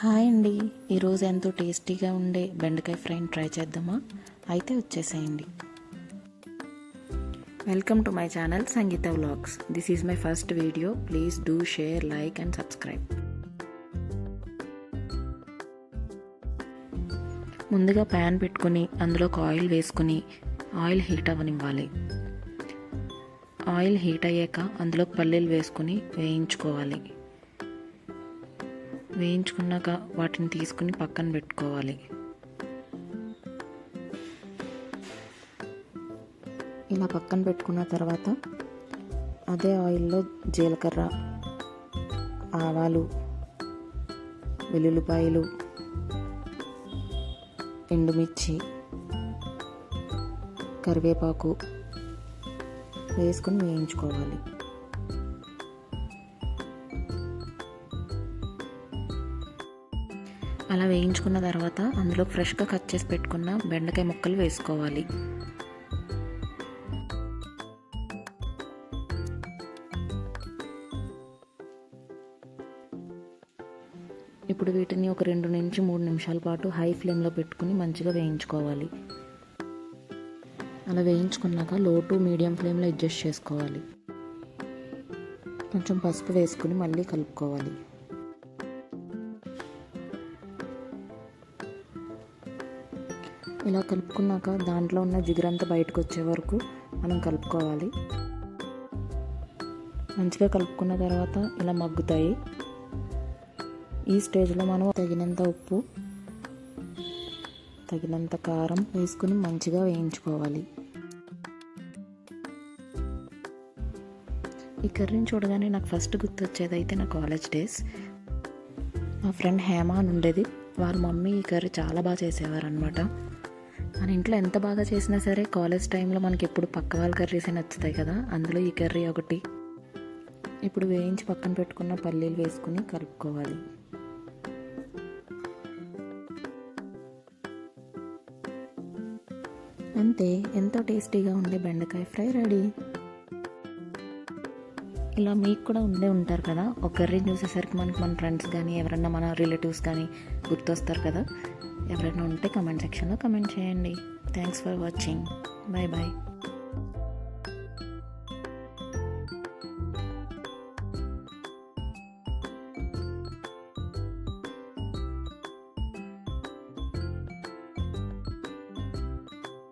Hi అండి. ఈరోజు ఎంతో టేస్టీగా ఉండే బెండకాయ ఫ్రైని ట్రై చేద్దామా? అయితే వచ్చేసేయండి. Welcome to my channel Sangeetha vlogs. This is my first video please do share like and subscribe ముందుగా ప్యాన్ పెట్టుకుని అందులో ఆయిల్ వేసుకుని ఆయిల్ హీట్ అవ్వనివ్వాలి. ఆయిల్ హీట్ అయ్యాక అందులో పల్లీలు వేసుకుని వేయించుకోవాలి. వేయించుకున్నాక వాటిని తీసుకుని పక్కన పెట్టుకోవాలి. ఇలా పక్కన పెట్టుకున్న తర్వాత అదే ఆయిల్లో జీలకర్ర ఆవాలు వెల్లుల్లిపాయలు ఎండుమిర్చి కరివేపాకు వేసుకొని వేయించుకోవాలి. అలా వేయించుకున్న తర్వాత అందులో ఫ్రెష్గా కట్ చేసి పెట్టుకున్న బెండకాయ ముక్కలు వేసుకోవాలి. ఇప్పుడు వీటిని ఒక రెండు నుంచి మూడు నిమిషాల పాటు హై ఫ్లేమ్లో పెట్టుకుని మంచిగా వేయించుకోవాలి. అలా వేయించుకున్నాక లో టు మీడియం ఫ్లేమ్లో అడ్జస్ట్ చేసుకోవాలి. కొంచెం పసుపు వేసుకుని మళ్ళీ కలుపుకోవాలి. ఇలా కలుపుకున్నాక దాంట్లో ఉన్న జిగురంతా బయటకు వచ్చే వరకు మనం కలుపుకోవాలి. మంచిగా కలుపుకున్న తర్వాత ఇలా మగ్గుతాయి. ఈ స్టేజ్లో మనం తగినంత ఉప్పు తగినంత కారం వేసుకుని మంచిగా వేయించుకోవాలి. ఈ కర్రీని చూడగానే నాకు ఫస్ట్ గుర్తొచ్చేది అయితే నా కాలేజ్ డేస్. మా ఫ్రెండ్ హేమ అని ఉండేది. వాళ్ళ మమ్మీ ఈ కర్రీ చాలా బాగా చేసేవారు అనమాట మన ఇంట్లో ఎంత బాగా చేసినా సరే కాలేజ్ టైంలో మనకి ఎప్పుడు పక్క వాళ్ళ కర్రీసే నచ్చుతాయి కదా అందులో ఈ కర్రీ ఒకటి. ఇప్పుడు వేయించి పక్కన పెట్టుకున్న పల్లీలు వేసుకుని కలుపుకోవాలి. అంతే ఎంతో టేస్టీగా ఉండే బెండకాయ ఫ్రై రెడీ. ఇలా మీకు కూడా ఉండే ఉంటారు కదా? ఒకరిని చూసేసరికి మనకి మన ఫ్రెండ్స్ కానీ ఎవరైనా మన రిలేటివ్స్ కానీ గుర్తొస్తారు కదా? ఎవరైనా ఉంటే కమెంట్ సెక్షన్లో కమెంట్ చేయండి. Thanks for watching bye bye